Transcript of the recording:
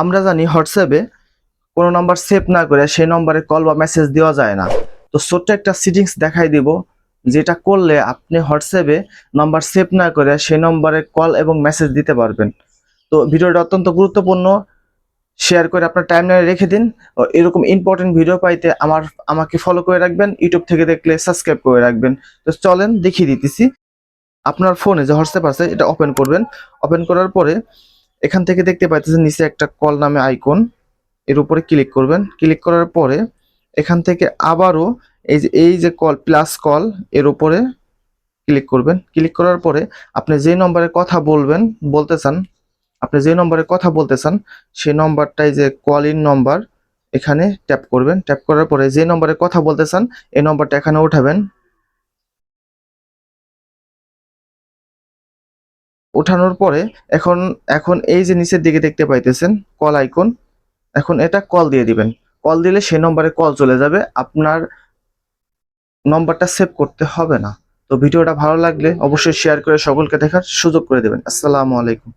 আমরা জানি হোয়াটসঅ্যাপে কোনো নাম্বার সেভ না করে সেই নম্বরে কল বা মেসেজ দেওয়া যায় না। তো ছোট্ট একটা সিটিংস দেখাই দিব, যেটা করলে আপনি হোয়াটসঅ্যাপে নাম্বার সেভ না করে সেই নম্বরে কল এবং মেসেজ দিতে পারবেন। তো ভিডিওটা অত্যন্ত গুরুত্বপূর্ণ। শেয়ার করে আপনার টাইমলাইনে রেখে দিন। ও এরকম ইম্পর্টেন্ট ভিডিও পাইতে আমার, আমাকে ফলো করে রাখবেন ইউটিউব থেকে দেখলে সাবস্ক্রাইব করে রাখবেন। তো চলেন দেখিয়ে দিতেছি। আপনার ফোনে যে হোয়াটসঅ্যাপ আছে, এটা ওপেন করবেন। ওপেন করার পরে এখান থেকে দেখতে পাইতেছেন নিচে একটা কল নামে আইকন। এর উপরে ক্লিক করবেন। ক্লিক করার পরে এখান থেকে আবারও এই যে এই যে কল, প্লাস কল, এর উপরে ক্লিক করবেন। ক্লিক করার পরে আপনি যে নম্বরে কথা বলবেন, বলতে চান, আপনি যে নম্বরে কথা বলতে চান সেই নম্বরটাই যে কল ইন নম্বর এখানে ট্যাপ করবেন। ট্যাপ করার পরে যে নম্বরে কথা বলতে চান, এই নম্বরটা এখানে উঠাবেন। উঠানোর পরে এখন এখন এই যে নিচের দিকে দেখতে পাইতেছেন কল আইকন এখন এটা কল দিয়ে দিবেন। কল দিলে সেই নম্বরে কল চলে যাবে, আপনার নম্বরটা সেভ করতে হবে না। তো ভিডিওটা ভালো লাগলে অবশ্যই শেয়ার করে সকলকে দেখার সুযোগ করে দেবেন। আসসালামু আলাইকুম।